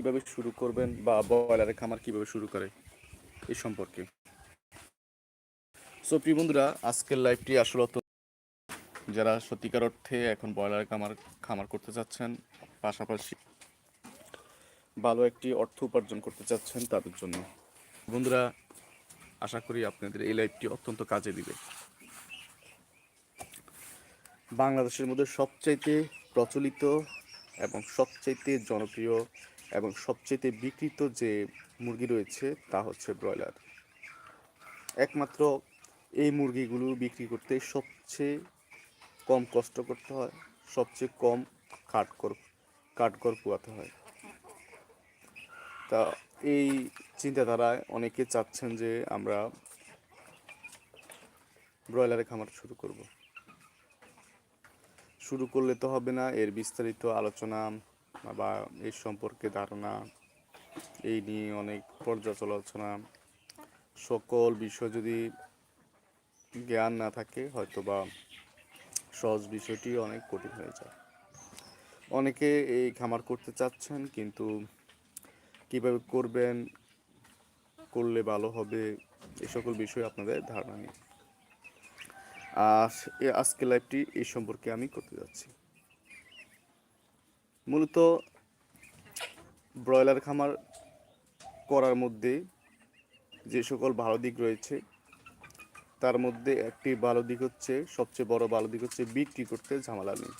কীভাবে শুরু করবেন বা ব্রয়লারের খামার কীভাবে শুরু করে এই সম্পর্কে? সো প্রিয় বন্ধুরা, আজকের লাইভটি আসলে যারা সত্যিকার অর্থে এখন ব্রয়লার খামার খামার করতে চাচ্ছেন, পাশাপাশি ভালো একটি অর্থ উপার্জন করতে চাচ্ছেন তাদের জন্য। বন্ধুরা, আশা করি আপনাদের এই লাইভটি অত্যন্ত কাজে দিবে। বাংলাদেশের মধ্যে সবচাইতে প্রচলিত এবং সবচাইতে জনপ্রিয় এবং সবচাইতে বিকৃত যে মুরগি রয়েছে তা হচ্ছে ব্রয়লার। একমাত্র এই মুরগিগুলো বিক্রি করতে সবচেয়ে কম কষ্ট করতে হয়, সবচেয়ে কম কাঠকর কাঠকর পোয়াতে হয়। তা এই চিন্তাধারায় অনেকে চাচ্ছেন যে আমরা ব্রয়লারের খামার শুরু করব। শুরু করলে তো হবে না, এর বিস্তারিত আলোচনা বা এর সম্পর্কে ধারণা, এই নিয়ে অনেক পর্যালোচনা, সকল বিষয় যদি জ্ঞান না থাকে হয়তো বা সহজ বিষয়টি অনেক কঠিন হয়ে যায়। অনেকে এই খামার করতে চাচ্ছেন, কিন্তু কীভাবে করবেন, করলে ভালো হবে, এ সকল বিষয়ে আপনাদের ধারণা নেই আর আজকের লাইভটি এই সম্পর্কে আমি করতে যাচ্ছি। মূলত ব্রয়লার খামার করার মধ্যে যে সকল ভালো দিক রয়েছে, তার মধ্যে একটি ভালো দিক হচ্ছে, সবচেয়ে বড় ভালো দিক হচ্ছে বিক্রি করতে ঝামেলা নেই।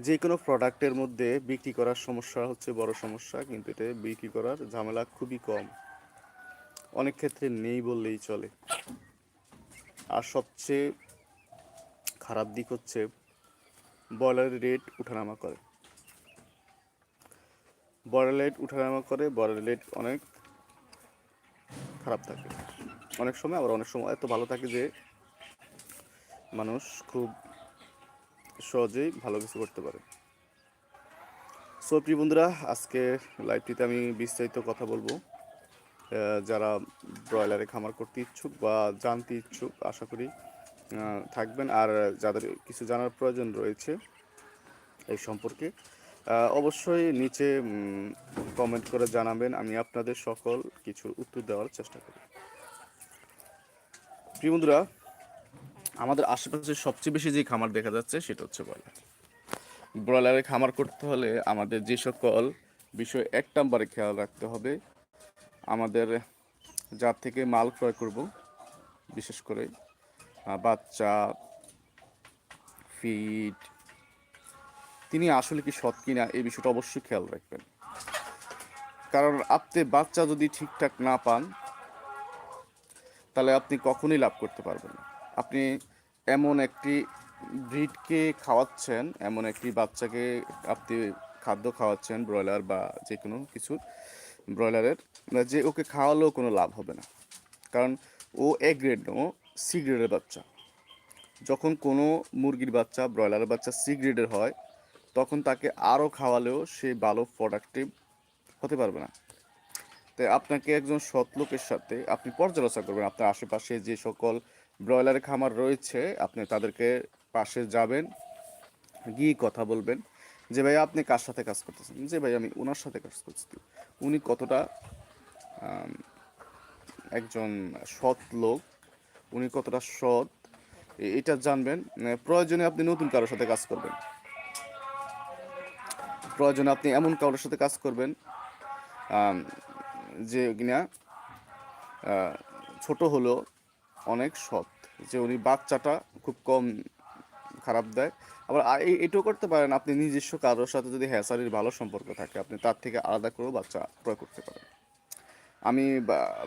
যে কোনো প্রোডাক্টের মধ্যে বিক্রি করার সমস্যা হচ্ছে বড় সমস্যা, কিন্তু এতে বিক্রি করার ঝামেলা খুবই কম। অনেক ক্ষেত্রে নেই বললেই চলে। আর সবচেয়ে খারাপ দিক হচ্ছে ব্রয়লারের রেট উঠানামা করে। ব্রয়লার রেট উঠানামা করে ব্রয়লার রেট অনেক খারাপ থাকে। অনেক সময় আবার অনেক সময় এত ভালো থাকে যে মানুষ খুব সহজেই ভালো কিছু করতে পারে। সো প্রিয় বন্ধুরা, আজকে লাইভটিতে আমি বিস্তারিত কথা বলব। যারা ব্রয়লারে খামার করতে ইচ্ছুক বা জানতে ইচ্ছুক, আশা করি থাকবেন। আর যাদের কিছু জানার প্রয়োজন রয়েছে এই সম্পর্কে। অবশ্যই নিচে কমেন্ট করে জানাবেন। আমি আপনাদের সকল কিছুর উত্তর দেওয়ার চেষ্টা করি। বন্ধুরা, আমাদের আশেপাশে সবচেয়ে বেশি যে খামার দেখা যাচ্ছে, সেটা হচ্ছে ব্রয়লার। ব্রয়লারের খামার করতে হলে আমাদের যে সকল বিষয় এক নম্বরে খেয়াল রাখতে হবে। আমাদের যার থেকে মাল ক্রয় করব, বিশেষ করে বাচ্চা, ফিড তিনি আসলে কি সৎ কিনা এই বিষয়টা অবশ্যই খেয়াল রাখবেন। কারণ আপনি বাচ্চা যদি ঠিকঠাক না পান, তাহলে আপনি কখনোই লাভ করতে পারবেন না। আপনি এমন একটি ব্রিডকে খাওয়াচ্ছেন, এমন একটি বাচ্চাকে আপনি খাদ্য খাওয়াচ্ছেন, ব্রয়লার বা যে কোনো কিছু ব্রয়লারের, যে ওকে খাওয়ালেও কোনো লাভ হবে না। কারণ ও এ গ্রেড ও সি গ্রেডের বাচ্চা। যখন কোনো মুরগির বাচ্চা, ব্রয়লারের বাচ্চা সি গ্রেডের হয় তখন তাকে আরও খাওয়ালেও সে ভালো প্রোডাক্টিভ হতে পারবে না। তাই আপনাকে একজন সৎ লোকের সাথে আপনি পর্যালোচনা করবেন। আপনার আশেপাশে যে সকল ব্রয়লারের খামার রয়েছে, আপনি তাদেরকে পাশে যাবেন, গিয়ে কথা বলবেন যে, ভাই, আপনি কার সাথে কাজ করতেছেন? যে, ভাই, আমি ওনার সাথে কাজ করছি উনি কতটা একজন সৎ লোক, উনি কতটা সৎ এটা জানবেন। প্রয়োজনে আপনি নতুন কারোর সাথে কাজ করবেন। প্রয়োজনে আপনি এমন কারোর সাথে কাজ করবেন যে কিনা ছোট হলো অনেক সৎ, যে উনি বাচ্চাটা খুব কম খারাপ দেয়। আবার এটাও করতে পারেন, আপনি নিজস্ব কারোর সাথে যদি হ্যাসারির ভালো সম্পর্ক থাকে, আপনি তার থেকে আলাদা করেও বাচ্চা ক্রয় করতে পারেন। আমি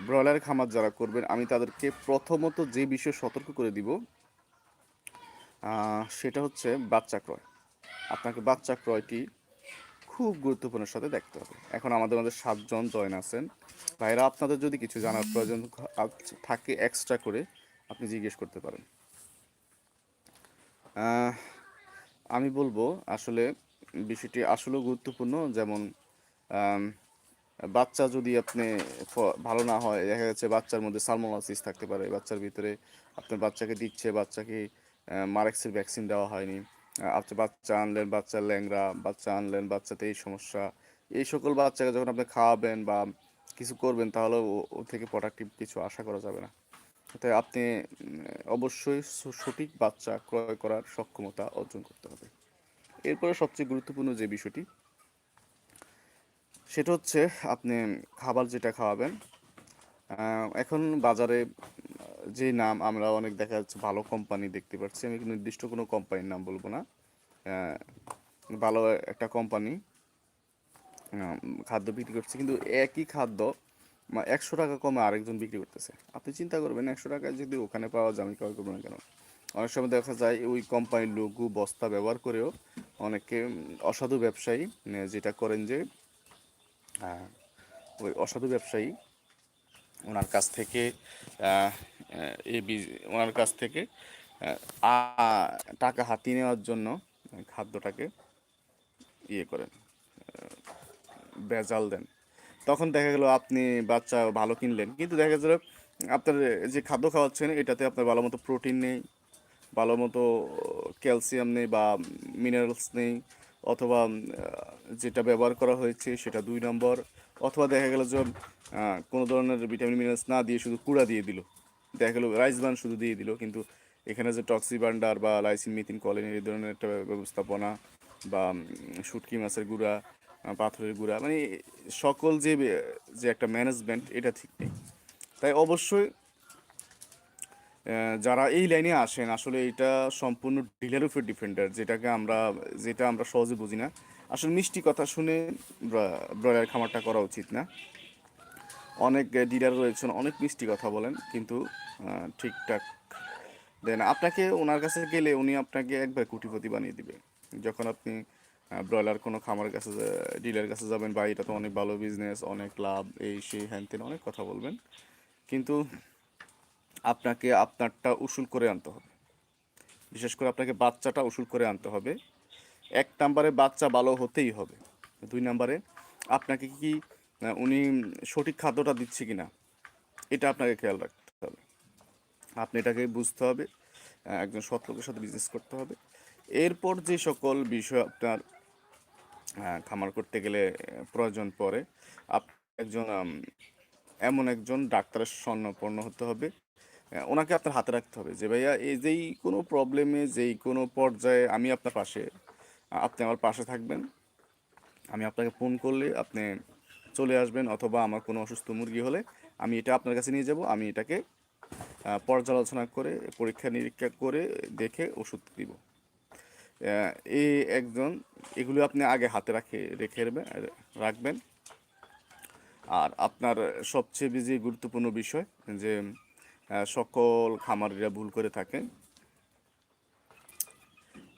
ব্রয়লার খামার যারা করবেন, আমি তাদেরকে প্রথমত যে বিষয়ে সতর্ক করে দিব সেটা হচ্ছে বাচ্চা ক্রয়। আপনাকে বাচ্চা ক্রয়টি খুব গুরুত্বপূর্ণের সাথে দেখতে হবে। এখন আমাদের মধ্যে সাতজন জয়েন আছেন। ভাইরা, আপনাদের যদি কিছু জানার প্রয়োজন থাকে এক্সট্রা করে, আপনি জিজ্ঞেস করতে পারেন। আমি বলব আসলে বিষয়টি আসলেও গুরুত্বপূর্ণ। যেমন বাচ্চা যদি আপনি ভালো না হয়, দেখা যাচ্ছে বাচ্চার মধ্যে সালমোনাসিস থাকতে পারে, বাচ্চার ভিতরে আপনার বাচ্চাকে দিচ্ছে, বাচ্চাকে মারেক্সের ভ্যাকসিন দেওয়া হয়নি। আপনি বাচ্চা আনলেন বাচ্চা ল্যাংরা বাচ্চা আনলেন, বাচ্চাতে এই সমস্যা, এই সকল বাচ্চাকে যখন আপনি খাওয়াবেন বা কিছু করবেন তাহলে ও- থেকে প্রোডাক্টিভ কিছু আশা করা যাবে না। তাই আপনি অবশ্যই সঠিক বাচ্চা ক্রয় করার সক্ষমতা অর্জন করতে হবে। এরপরে সবচেয়ে গুরুত্বপূর্ণ যে বিষয়টি, সেটা হচ্ছে আপনি খাবার যেটা খাওয়াবেন এখন বাজারে যে নাম আমরা অনেক দেখা যাচ্ছে ভালো কোম্পানি দেখতে পাচ্ছি। আমি নির্দিষ্ট কোনো কোম্পানির নাম বলব না। ভালো একটা কোম্পানি খাদ্য বিক্রি করছে। কিন্তু একই খাদ্য একশো টাকা কমে আরেকজন বিক্রি করতেছে। আপনি চিন্তা করবেন, একশো টাকায় যদি ওখানে পাওয়া যায়, আমি ক্রয় করব না কেন? অনেক সময় দেখা যায়, ওই কোম্পানির লঘু বস্তা ব্যবহার করেও অনেকে অসাধু ব্যবসায়ী যেটা করেন যে ওই অসাধু ব্যবসায়ী ওনার কাছ থেকে বীজ ওনার কাছ থেকে টাকা হাতিয়ে নেওয়ার জন্য খাদ্যটাকে ইয়ে করেন ভেজাল দেন। তখন দেখা গেল আপনি বাচ্চা ভালো কিনলেন, কিন্তু দেখা গেল আপনার যে খাদ্য খাওয়াচ্ছেন, এটাতে আপনার ভালো মতো প্রোটিন নেই, ভালো মতো ক্যালসিয়াম নেই বা মিনারেলস নেই, অথবা যেটা ব্যবহার করা হয়েছে সেটা দুই নম্বর অথবা দেখা গেল যে কোনো ধরনের ভিটামিন মিনারেলস না দিয়ে শুধু কুড়া দিয়ে দিল, দেখা গেল রাইস বান শুধু দিয়ে দিল, কিন্তু এখানে যে টক্সি বান্ডার বা লাইসিন মিথিন কলিন এই ধরনের একটা ব্যবস্থাপনা বা শুটকি মাছের গুঁড়া পাথরের গুঁড়া মানে সকল যে যে একটা ম্যানেজমেন্ট এটা ঠিক নেই। তাই অবশ্যই যারা এই লাইনে আসেন, আসলে এটা সম্পূর্ণ ডিলার উপর ডিপেন্ডার যেটাকে আমরা, যেটা আমরা সহজে বুঝি না আসলে মিষ্টি কথা শুনে ব্রয়লার খামারটা করা উচিত না। অনেক ডিলার রয়েছেন, অনেক মিষ্টি কথা বলেন, কিন্তু ঠিকঠাক দেন আপনাকে ওনার কাছে গেলে উনি আপনাকে একবার কুটিপতি বানিয়ে দিবে। যখন আপনি ব্রয়লার কোনো খামারের কাছে ডিলার কাছে যাবেন বা এটা তো অনেক ভালো বিজনেস অনেক লাভ, এই সেই হ্যান, তেন, অনেক কথা বলবেন। কিন্তু আপনাকে আপনারটা উসুল করে আনতে হবে। বিশেষ করে আপনাকে বাচ্চাটা উসুল করে আনতে হবে। এক নাম্বারে বাচ্চা ভালো হতেই হবে। দুই নাম্বারে আপনাকে কি উনি সঠিক খাদ্যটা দিচ্ছে কি না এটা আপনাকে খেয়াল রাখতে হবে। আপনি এটাকে বুঝতে হবে একজন সৎ লোকের সাথে বিজনেস করতে হবে। এরপর যে সকল বিষয় আপনার খামার করতে গেলে প্রয়োজন পড়ে আপ একজন এমন একজন ডাক্তারের স্বর্ণপন্ন হতে হবে ওনাকে আপনার হাতে রাখতে হবে যে, ভাইয়া, এই যেই কোনো প্রবলেমে যেই কোনো পর্যায়ে আমি আপনার পাশে আপনি আমার পাশে থাকবেন। আমি আপনাকে ফোন করলে আপনি চলে আসবেন অথবা আমার কোনো অসুস্থ মুরগি হলে আমি এটা আপনার কাছে নিয়ে যাব। আমি এটাকে পর্যালোচনা করে, পরীক্ষা নিরীক্ষা করে দেখে ওষুধ দিব। এই একজন, এগুলো আপনি আগে হাতে রাখে, রেখে রাখবেন। আর আপনার সবচেয়ে বেশি গুরুত্বপূর্ণ বিষয় যে সকল খামারিরা ভুল করে থাকে।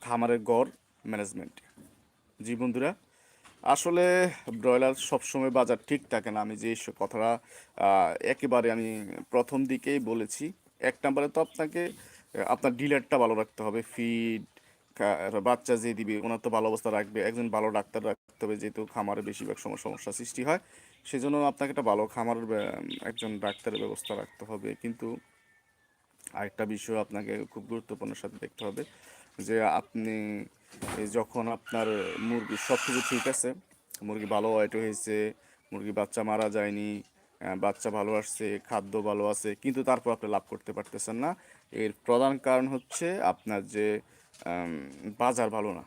খামারের গড় ম্যানেজমেন্ট জি বন্ধুরা, আসলে ব্রয়লার সবসময় বাজার ঠিক থাকে না। আমি যে কথাটা একেবারে আমি প্রথম দিকেই বলেছি। এক নম্বরে তো আপনাকে, আপনার ডিলারটা ভালো রাখতে হবে ফিড বাচ্চা যে দিবে, ওনার তো ভালো অবস্থা রাখবে। একজন ভালো ডাক্তার রাখতে হবে, যেহেতু খামারে বেশিরভাগ সময় সমস্যা সৃষ্টি হয়। সেজন্য আপনাকে একটা ভালো খামারের একজন ডাক্তারের ব্যবস্থা রাখতে হবে। কিন্তু আরেকটা বিষয় আপনাকে খুব গুরুত্বপূর্ণ সাথে দেখতে হবে যে আপনি যখন আপনার মুরগি সব কিছু ঠিক আছে, মুরগি ভালো ওয়েট হয়েছে, মুরগি বাচ্চা মারা যায়নি বাচ্চা ভালো আসছে, খাদ্য ভালো আছে, কিন্তু তারপর আপনি লাভ করতে পারতেছেন না। এর প্রধান কারণ হচ্ছে আপনার যে বাজার ভালো না।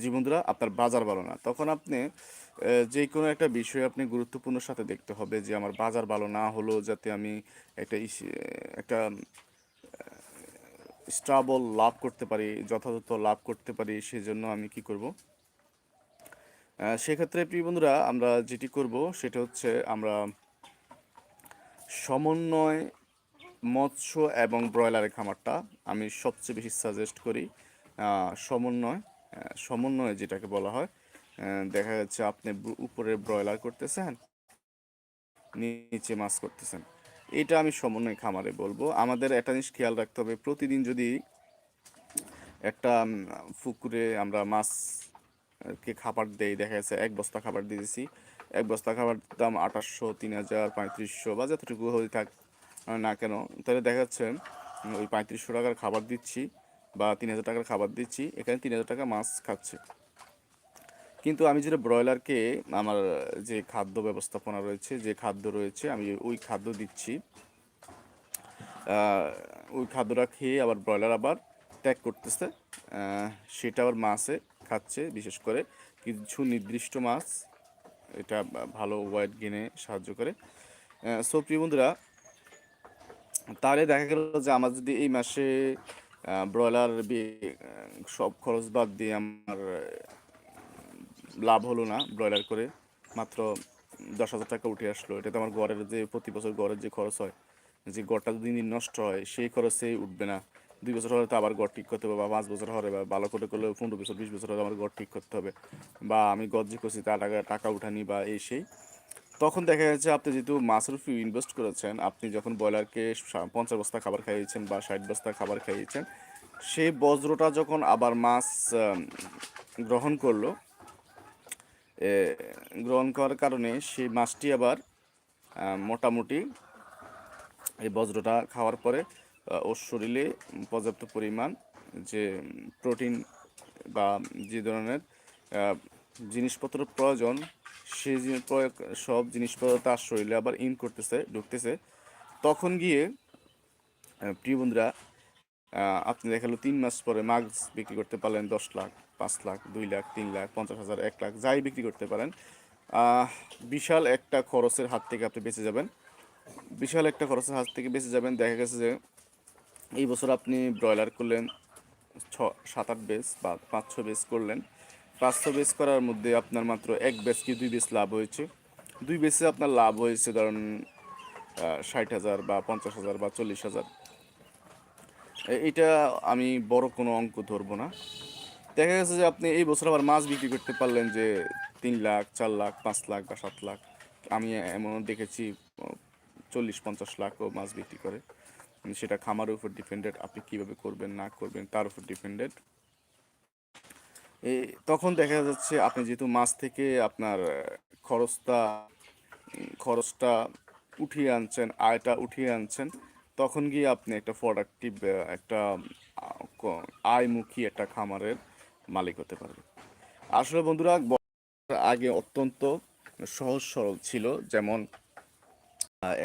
জি বন্ধুরা, আপনার বাজার ভালো না। তখন আপনি যে কোনো একটা বিষয় আপনি গুরুত্বপূর্ণ সাথে দেখতে হবে যে আমার বাজার ভালো না হলেও যাতে আমি একটা একটা স্টাবল লাভ করতে পারি, যথাযথ লাভ করতে পারি, সেজন্য আমি কি করব? সেক্ষেত্রে প্রিয় বন্ধুরা, আমরা যেটি করব সেটা হচ্ছে আমরা সমন্বয়, মৎস্য এবং ব্রয়লারের খামারটা আমি সবচেয়ে বেশি সাজেস্ট করি সমন্বয় সমন্বয় যেটাকে বলা হয় দেখা যাচ্ছে আপনি উপরে ব্রয়লার করতেছেন, নিচে মাছ করতেছেন। এটা আমি সমন্বয় খামারে বলব। আমাদের একটা জিনিস খেয়াল রাখতে হবে, প্রতিদিন যদি একটা পুকুরে আমরা মাছ কে খাবার দেই, দেখা যাচ্ছে এক বস্তা খাবার দিয়ে দিছি এক বস্তা খাবার দাম আঠাশশো, তিন হাজার, পঁয়ত্রিশশো বা যতটুকু হয়ে থাক না কেন, তাহলে দেখা যাচ্ছে ওই পঁয়ত্রিশশো টাকার খাবার দিচ্ছি বা তিন হাজার টাকার খাবার দিচ্ছি, এখানে তিন হাজার টাকা মাছ খাচ্ছে। কিন্তু আমি যেটা ব্রয়লারকে আমার যে খাদ্য ব্যবস্থাপনা রয়েছে, যে খাদ্য রয়েছে, আমি ওই খাদ্য দিচ্ছি। ওই খাদ্যটা খেয়ে আবার ব্রয়লার আবার ত্যাগ করতেছে। সেটা আবার মাছে খাচ্ছে, বিশেষ করে কিছু নির্দিষ্ট মাছ। এটা ভালো ওয়েট গেনে সাহায্য করে। সো প্রিয় বন্ধুরা, তাহলে দেখা গেল যে আমার যদি এই মাসে ব্রয়লার সব খরচ বাদ দিয়ে আমার লাভ হলো না ব্রয়লার করে। মাত্র দশ হাজার টাকা উঠে আসলো। এটা তো আমার গড়ের যে, প্রতি বছর গড়ের যে খরচ হয়, যে গড়টা যদি দিন নষ্ট হয়, সেই খরচে উঠবে না। দুই বছর হলে তো আবার গড় ঠিক করতে হবে বা পাঁচ বছর হলে বা ভালো করে করলে পনেরো বছর, বিশ বছর হলে আমার গড় ঠিক করতে হবে। বা আমি গড় যে করছি তার টাকা টাকা উঠানি বা এই সেই। তখন দেখা যাচ্ছে আপনি যেহেতু মাছের উপর ইনভেস্ট করেছেন, আপনি যখন ব্রয়লারকে পঞ্চাশ বস্তা খাবার খাইয়েছেন বা ষাট বস্তা খাবার খাইয়েছেন, সেই বজ্রটা যখন আবার মাছ গ্রহণ করল গ্রহণ করার কারণে সেই মাছটি আবার মোটামুটি এই বজ্রটা খাওয়ার পরে ওর শরীরে পর্যাপ্ত পরিমাণ যে প্রোটিন বা যে ধরনের জিনিসপত্র প্রয়োজন সেই সব জিনিসপত্র তার শরীরে আবার ইন করতেছে, ঢুকতেছে। তখন গিয়ে প্রিয় বন্ধুরা আপনি দেখাল তিন মাস পরে মাছ বিক্রি করতে পারলেন দশ লাখ। পাঁচ লাখ, দুই লাখ, তিন লাখ, পঞ্চাশ হাজার, এক লাখ, যাই বিক্রি করতে পারেন। বিশাল একটা খরচের হাত থেকে আপনি বেঁচে যাবেন। বিশাল একটা খরচের হাত থেকে বেঁচে যাবেন। দেখা গেছে যে এই বছর আপনি ব্রয়লার করলেন ছ, সাত, আট বেস বা পাঁচ, ছ বেস করলেন। পাঁচ, ছ বেস করার মধ্যে আপনার মাত্র এক বেস কি দুই বেস লাভ হয়েছে। দুই বেসে আপনার লাভ হয়েছে ধরুন ষাট হাজার বা পঞ্চাশ হাজার বা চল্লিশ হাজার। এটা আমি বড় কোনো অঙ্ক ধরবো না। দেখা গেছে যে আপনি এই বছর আবার মাছ বিক্রি করতে পারলেন যে তিন লাখ, চার লাখ, পাঁচ লাখ বা সাত লাখ। আমি এমন দেখেছি চল্লিশ, পঞ্চাশ লাখও মাছ বিক্রি করে। সেটা খামারের উপর ডিপেন্ডেড আপনি কীভাবে করবেন, না করবেন, তার উপর ডিপেন্ডেড এই তখন দেখা যাচ্ছে আপনি যেহেতু মাছ থেকে আপনার খরচটা খরচটা উঠিয়ে আনছেন, আয়টা উঠিয়ে আনছেন, তখন গিয়ে আপনি একটা প্রোডাক্টিভ একটা আয়মুখী একটা খামারের মালিক হতে পারবেন আসলে বন্ধুরা আগে অত্যন্ত সহজ সরল ছিল, যেমন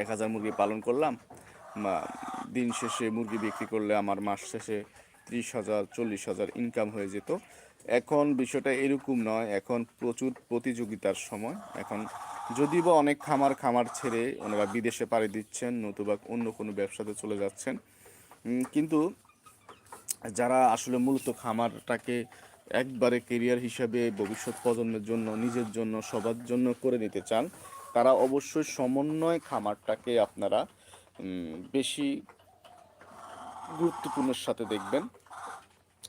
এক হাজার মুরগি পালন করলাম দিন শেষে মুরগি বিক্রি করলে আমার মাস শেষে ত্রিশ হাজার, চল্লিশ হাজার ইনকাম হয়ে যেত। এখন বিষয়টা এরকম নয়, এখন প্রচুর প্রতিযোগিতার সময়। এখন যদি বা অনেক খামার খামার ছেড়ে ওনারা বিদেশে পাড়ি দিচ্ছেন, নতুবা অন্য কোনো ব্যবসাতে চলে যাচ্ছেন কিন্তু যারা আসলে মূলত খামারটাকে একবারে কেরিয়ার হিসাবে ভবিষ্যৎ প্রজন্মের জন্য, নিজের জন্য, সবার জন্য করে নিতে চান, তারা অবশ্যই সমন্বয় খামারটাকে আপনারা বেশি গুরুত্বপূর্ণের সাথে দেখবেন।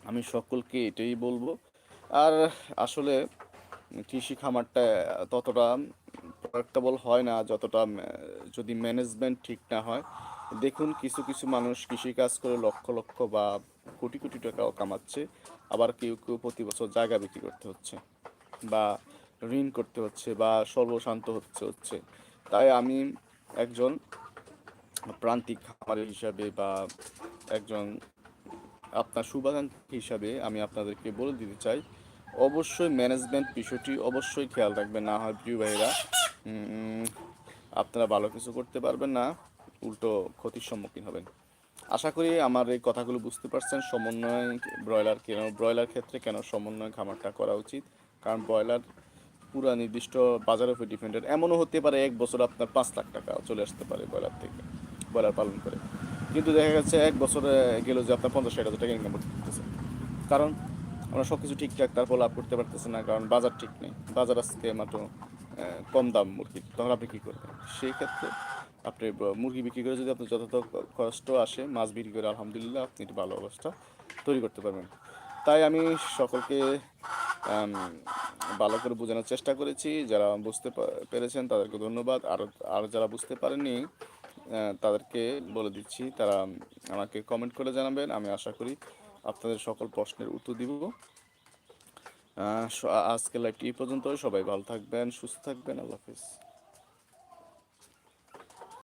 আমি সকলকে এটাই বলব। আর আসলে কৃষি খামারটা ততটা প্রডাক্টেবল হয় না, যতটা যদি ম্যানেজমেন্ট ঠিক না হয়। দেখুন, কিছু কিছু মানুষ কৃষি কাজ করে লক্ষ লক্ষ বা কোটি কোটি টাকাও কামাচ্ছে, আবার কেউ কেউ প্রতি বছর জায়গা বিক্রি করতে হচ্ছে বা ঋণ করতে হচ্ছে বা সর্বশান্ত হচ্ছে হচ্ছে। তাই আমি একজন প্রান্তিক খামারি হিসাবে বা একজন আপনার শুভাকাঙ্ক্ষী হিসাবে আমি আপনাদেরকে বলে দিতে চাই, অবশ্যই ম্যানেজমেন্ট বিষয়টি অবশ্যই খেয়াল রাখবেন। না হয় প্রিয় আপনারা ভালো কিছু করতে পারবেন না, উল্টো ক্ষতির সম্মুখীন হবেন। আশা করি আমার এই কথাগুলো বুঝতে পারছেন। সমন্বয় ব্রয়লার কেন, ব্রয়লার ক্ষেত্রে কেন সমন্বয় খামারটা করা উচিত? কারণ ব্রয়লার পুরো নির্দিষ্ট বাজারের উপর ডিপেন্ডেড। এমনও হতে পারে এক বছর আপনার পাঁচ লাখ টাকা চলে আসতে পারে ব্রয়লার থেকে, ব্রয়লার পালন করে। কিন্তু দেখা যাচ্ছে এক বছরে গেল যে আপনার পঞ্চাশ ষাট হাজার টাকা ইনকাম করতেছে। কারণ আমরা সব কিছু ঠিকঠাক তারপর লাভ করতে পারতেছে না, কারণ বাজার ঠিক নেই। বাজার আজকে মাত্র কম দাম মুরগির। তখন আপনি কী করবেন? সেই ক্ষেত্রে আপনি মুরগি বিক্রি করে যদি আপনার যথাযথ কষ্ট আসে, মাছ বিক্রি করে, আলহামদুলিল্লাহ, আপনি একটি ভালো অবস্থা তৈরি করতে পারবেন। তাই আমি সকলকে ভালো করে বোঝানোর চেষ্টা করেছি। যারা বুঝতে পেরেছেন, তাদেরকে ধন্যবাদ। আর আর যারা বুঝতে পারেননি তাদেরকে বলে দিচ্ছি, তারা আমাকে কমেন্ট করে জানাবেন। আমি আশা করি আপনাদের সকল প্রশ্নের উত্তর দিব। আজকের লাইভটি এই পর্যন্ত সবাই ভালো থাকবেন, সুস্থ থাকবেন। আল্লাহ হাফিজ।